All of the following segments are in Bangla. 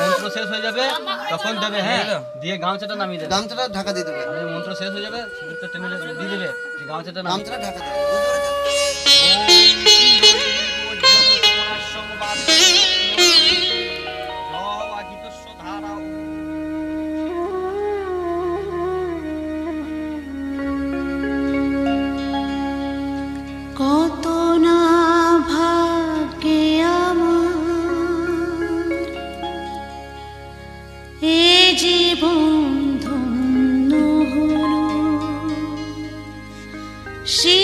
মন্ত্র শেষ হয়ে যাবে তখন দেবে হ্যাঁ দিয়ে গামছাটা নামিয়ে দেবে। গামছাটা ঢাকা দিয়ে দেবে। মন্ত্র শেষ হয়ে যাবে দিয়ে দেবে গামছাটা গামছাটা ঢাকা দেবে।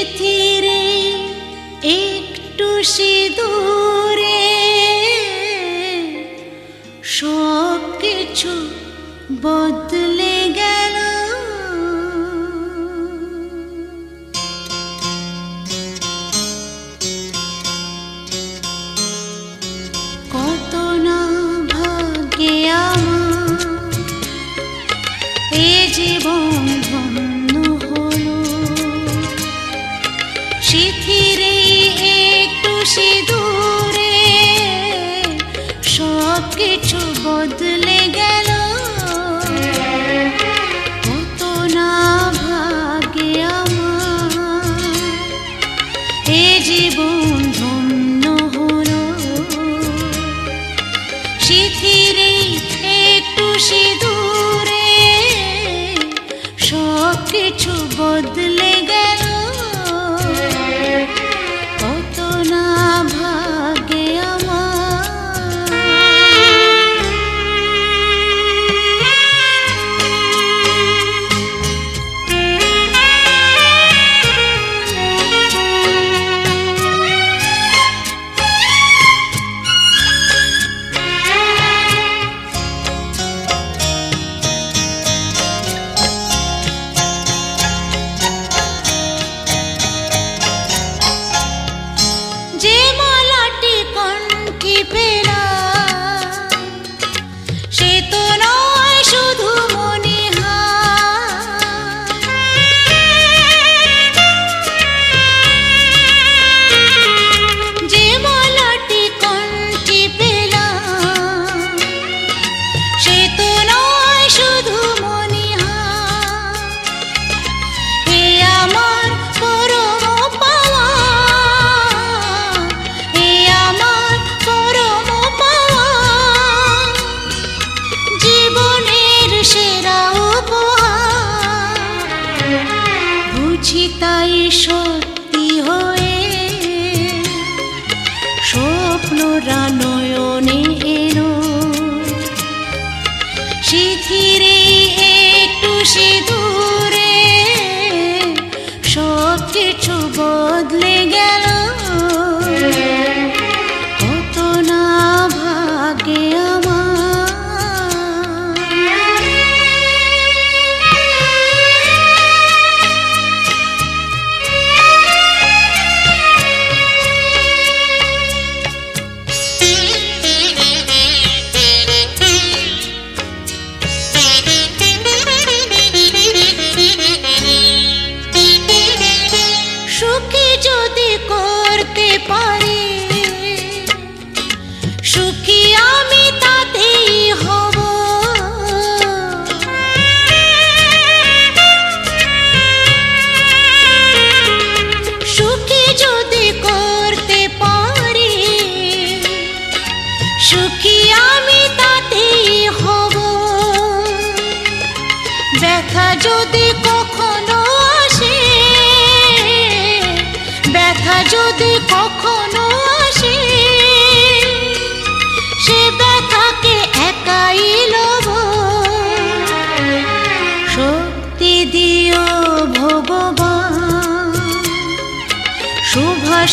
तिथि पे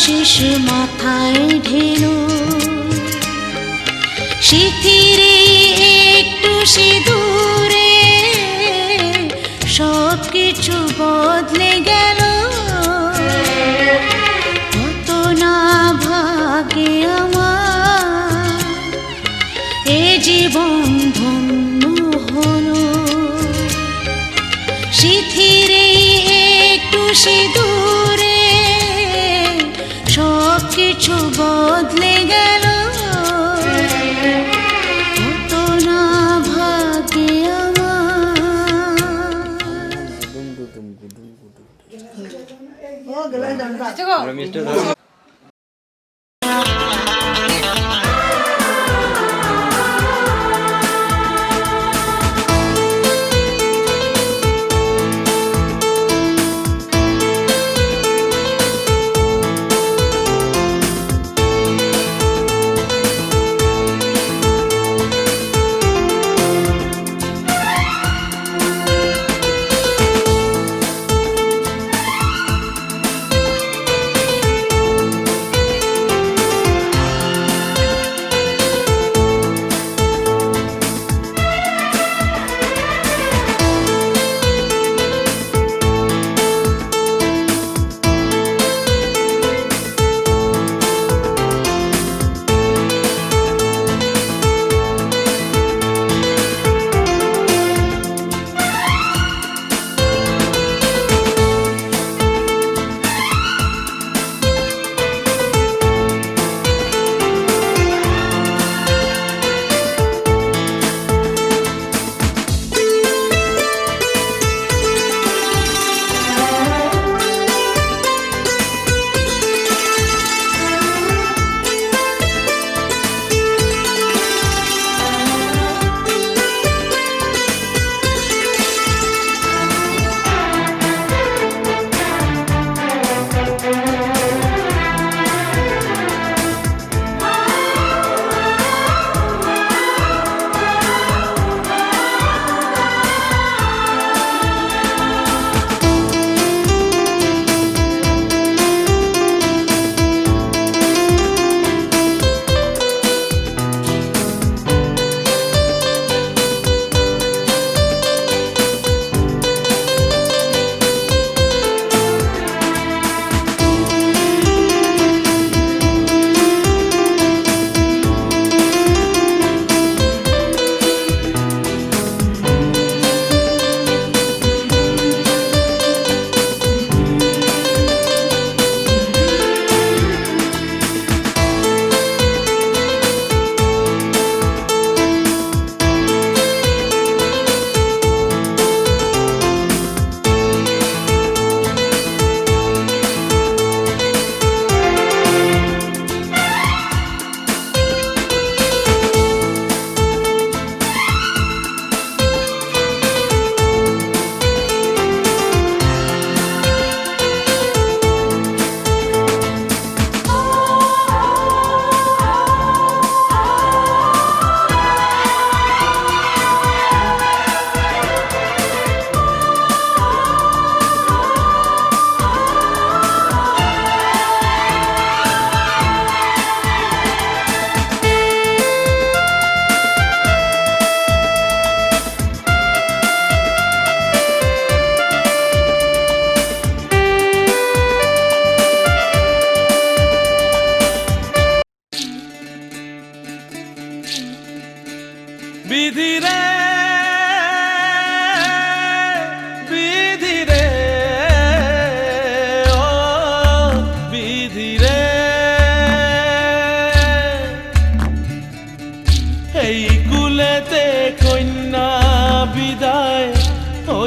শিশ মাথায় ঢেলো। শিথিরে একটু সিঁদুর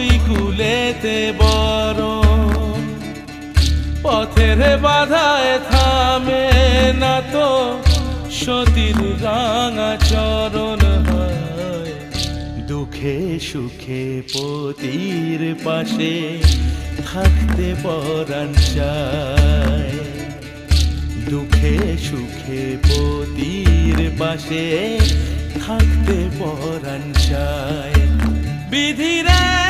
ওই কুলেতে বড় পথের বাধায় থামে না তো, সতীর রাঙা চরণ দুঃখে সুখে পতির পাশে থাকতে পরাণ চায়। দুঃখে সুখে পতির পাশে থাকতে পরাণ চায়। বিধিরে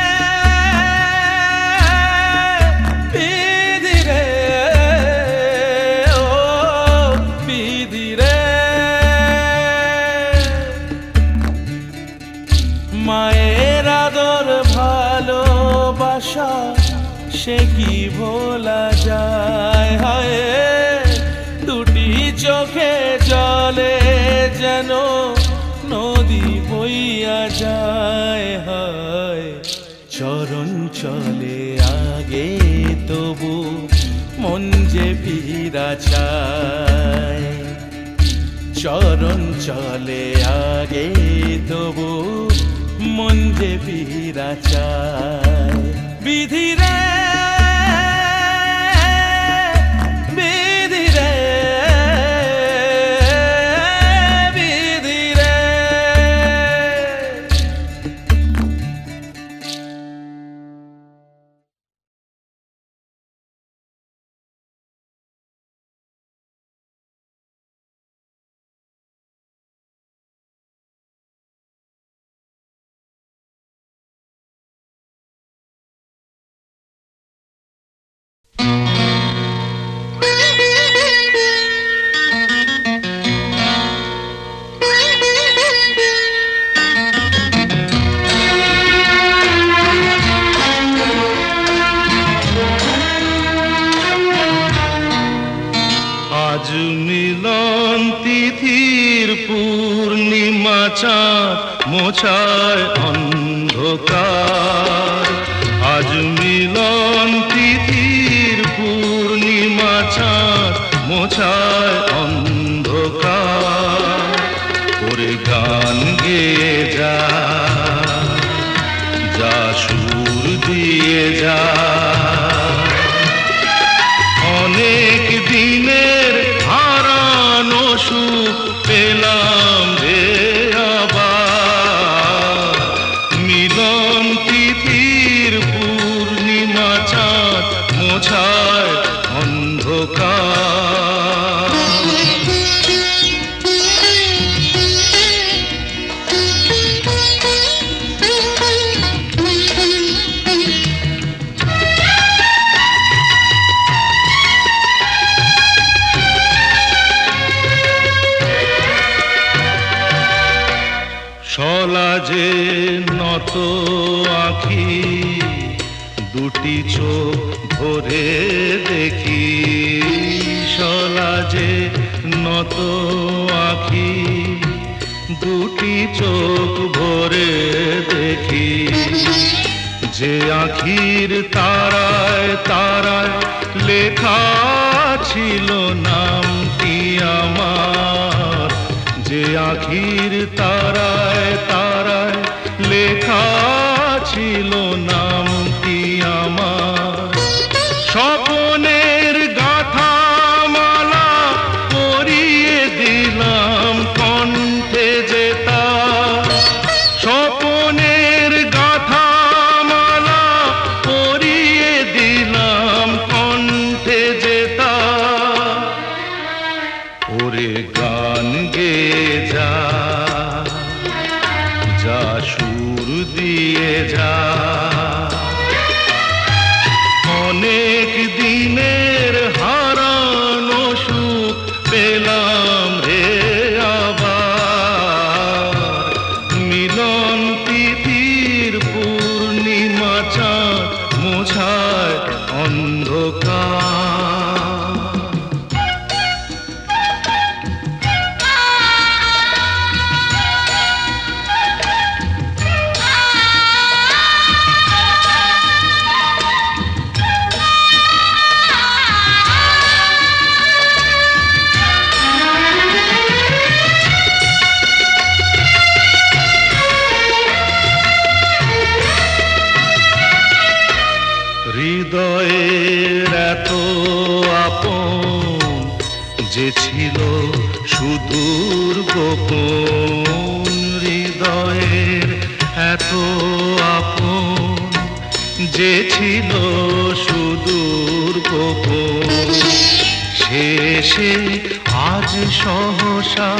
ভালোবাসা সে কি ভোলা যায়? হায় দুটি চোখে জলে যেন নদী বইয়া যায়। হায়, চরণ চলে আগে, তবু মন যে ফিরা চায়। চরণ চলে আগে, তবু মন যে ফিরা চায়। বিধি নত আখি, দুটি চোখ ভরে দেখি। যে আখির তারায় তারায় লেখা ছিল নামটি আমার। যে আখির তারায় তারায় লেখা ছিল নামটি সুর দিয়ে যা। হৃদয়ের এত আপন যে ছিল সুদূর গোপন, হৃদয়ের এত আপন যে ছিল সুদূর গোপন। শেষে আজ সহসা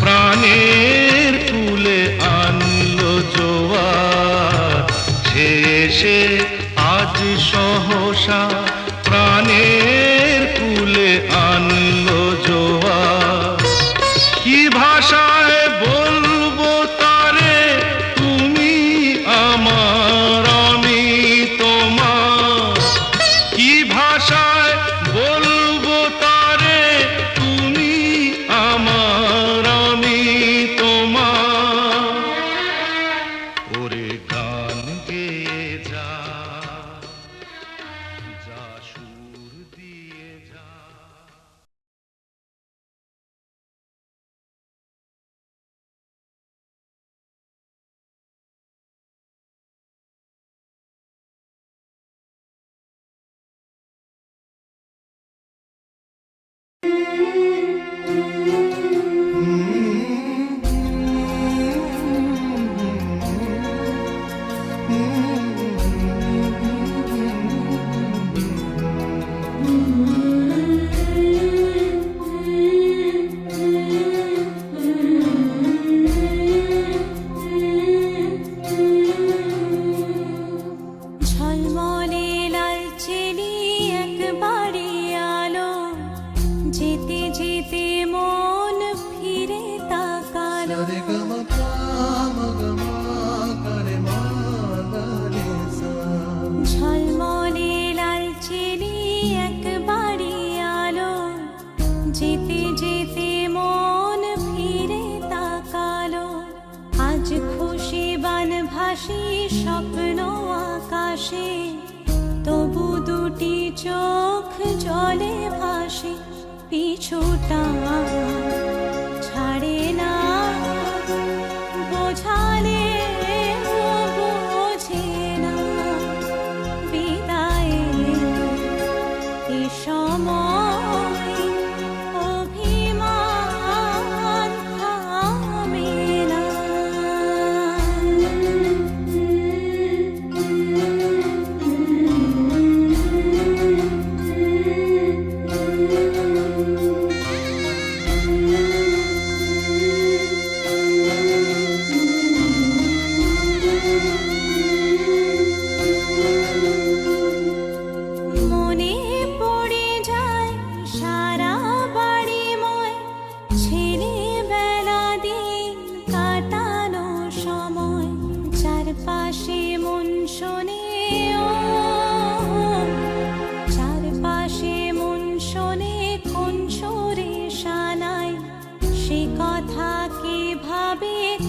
প্রাণের তুলে আনল জোয়া শেষে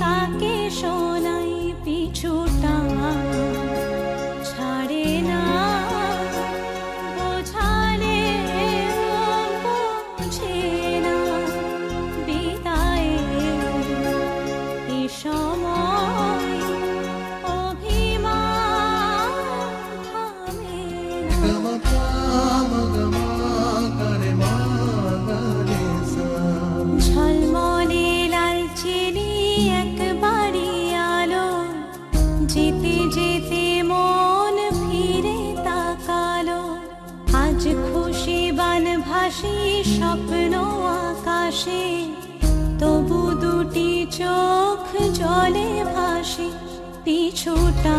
তাকে চোখে জলে ভাসে পিছুটা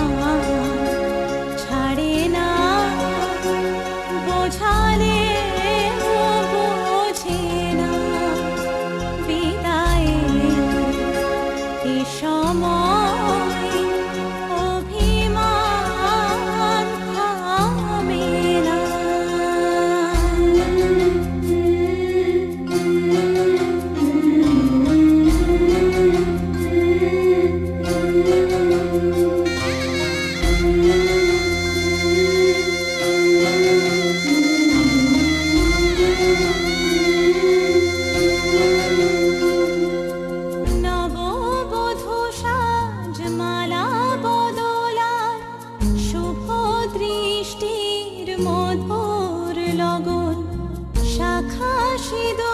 মধুর লগন শাখা সিঁদুর